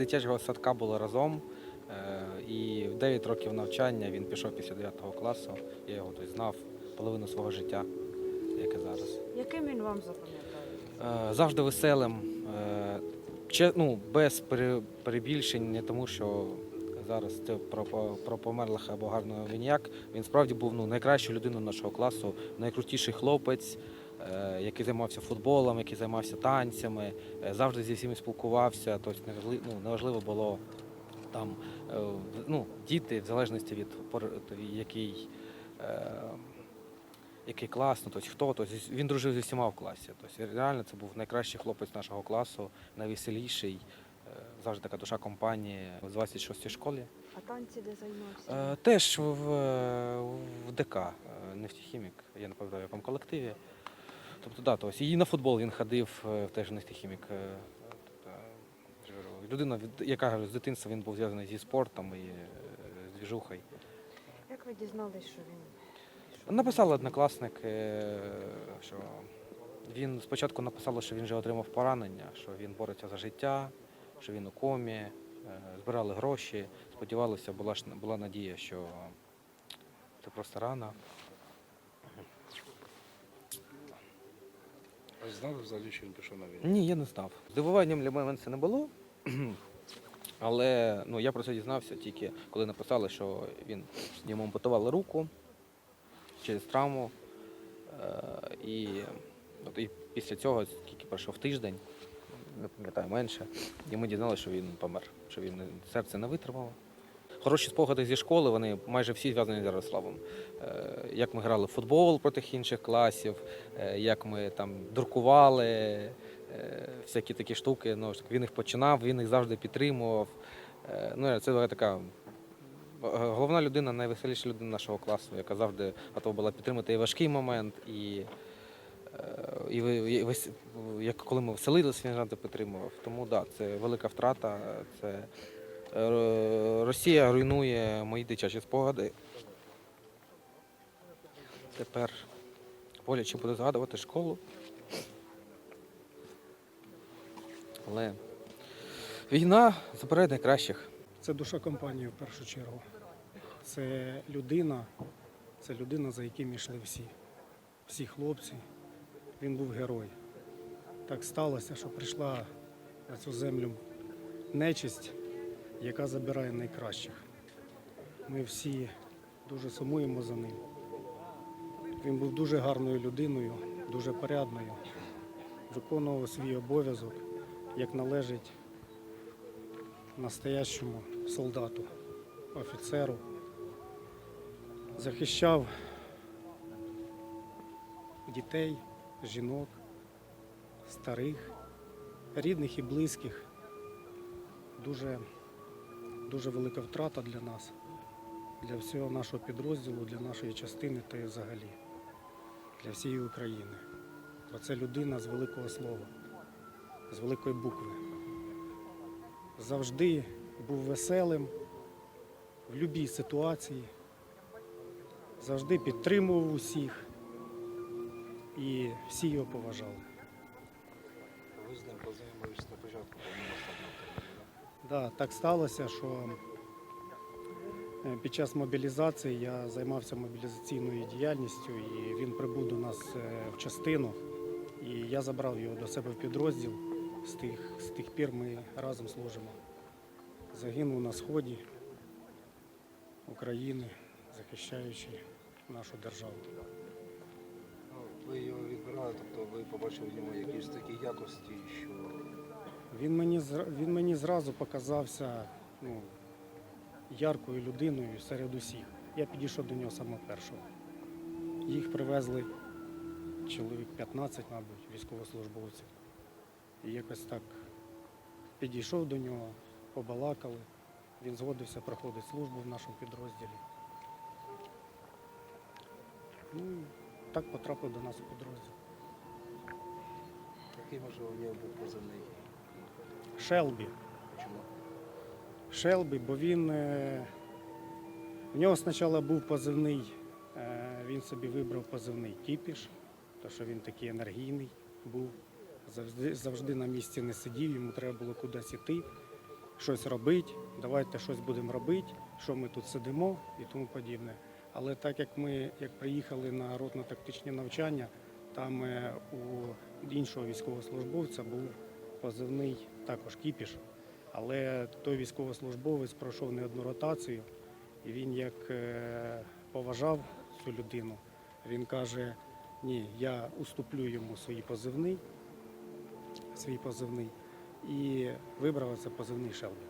дитячого садка були разом. Е, І в 9 років навчання він пішов після 9 класу. Я його тобто, знав половину свого життя, як і зараз. Яким він вам запам'ятає? Е, Завжди веселим, е, ну, без перебільшень, не тому що зараз це про, про померлих або гарного віняк. Він справді був ну, найкращою людиною нашого класу, найкрутіший хлопець, який займався футболом, який займався танцями, е, завжди зі всіми спілкувався. Тобто неважливо, ну, неважливо було там е, ну, діти, в залежності від який. е, який клас, ну, тобто хто, тобто він дружив зі всіма в класі. Тобто реально це був найкращий хлопець нашого класу, найвеселіший, е, завжди така душа компанії в 26-й школі. А танці де займався? Е, Теж в, е, в ДК, е, нефтехімік, я не пам'ятаю, в якому колективі. Тобто, да, тобто, і на футбол він ходив е, теж нефтехімік. е, тобто, я ж Людина, яка з дитинства він був зв'язаний зі спортом і е, з двіжухою. Як ви дізнались, що він? Написали однокласник, е, що він спочатку написали, що він вже отримав поранення, що він бореться за життя, що він у комі, е, збирали гроші, сподівалися, була була надія, що це просто рана. А знали взагалі, що він пішов на війну? Ні, я не знав. Здивуванням для мене це не було. Але ну, я про це дізнався тільки коли написали, що він йому ампутували руку через травму. Е, і, от, і після цього, тільки пройшов тиждень, не пам'ятаю менше, і ми дізналися, що він помер, що він серце не витримало. Хороші спогади зі школи, вони майже всі зв'язані з Ярославом. Е, Як ми грали в футбол проти інших класів, е, як ми там друкували, е, всякі такі штуки. Ну, він їх починав, він їх завжди підтримував. Ну, це така головна людина, найвеселіша людина нашого класу, яка завжди готова була підтримати і важкий момент, і, і, як коли ми веселилися, він завжди підтримував. Тому так, да, це велика втрата. Це Росія руйнує мої дитячі спогади. Тепер боляче буде згадувати школу. Але війна забирає найкращих. Це душа компанії в першу чергу. Це людина, це людина, за яким йшли всі. Всі хлопці. Він був герой. Так сталося, що прийшла на цю землю нечисть, яка забирає найкращих. Ми всі дуже сумуємо за ним. Він був дуже гарною людиною, дуже порядною, виконував свій обов'язок, як належить настоящому солдату, офіцеру, захищав дітей, жінок, старих, рідних і близьких. Дуже, дуже велика втрата для нас, для всього нашого підрозділу, для нашої частини та й взагалі, для всієї України. Бо це людина з великого слова, з великої букви завжди був веселим в будь-якій ситуації, завжди підтримував усіх і всі його поважали. Ви з ним познайомились на початку Да, так сталося, що е, під час мобілізації я займався мобілізаційною діяльністю, і він прибув до нас е, в частину, і я забрав його до себе в підрозділ. З тих, з тих пір ми разом служимо. Загинув на сході України, захищаючи нашу державу. Ви його відбирали, тобто ви побачили в ньому якісь такі якості, що Він мені, він мені зразу показався ну, яркою людиною серед усіх. Я підійшов до нього саме першого. Їх привезли чоловік 15, мабуть, військовослужбовців. І якось так підійшов до нього, побалакали. Він згодився проходити службу в нашому підрозділі. Ну, так потрапив до нас у підрозділ. який можливо в нього був позивний. Шелбі. Чому? Шелбі, бо він. е, В нього спочатку був позивний, е, він собі вибрав позивний кіпіш, тому що він такий енергійний був, завжди, завжди на місці не сидів, йому треба було кудись іти, щось робити, давайте щось будемо робити, що ми тут сидимо і тому подібне. Але так як ми як приїхали на ротно-тактичні навчання, там е, у іншого військовослужбовця був позивний також кіпіш. Але той військовослужбовець пройшов не одну ротацію, і він як е, поважав цю людину, він каже: ні, я уступлю йому свої позивний, свій позивний, і вибрав це позивний Шелбі.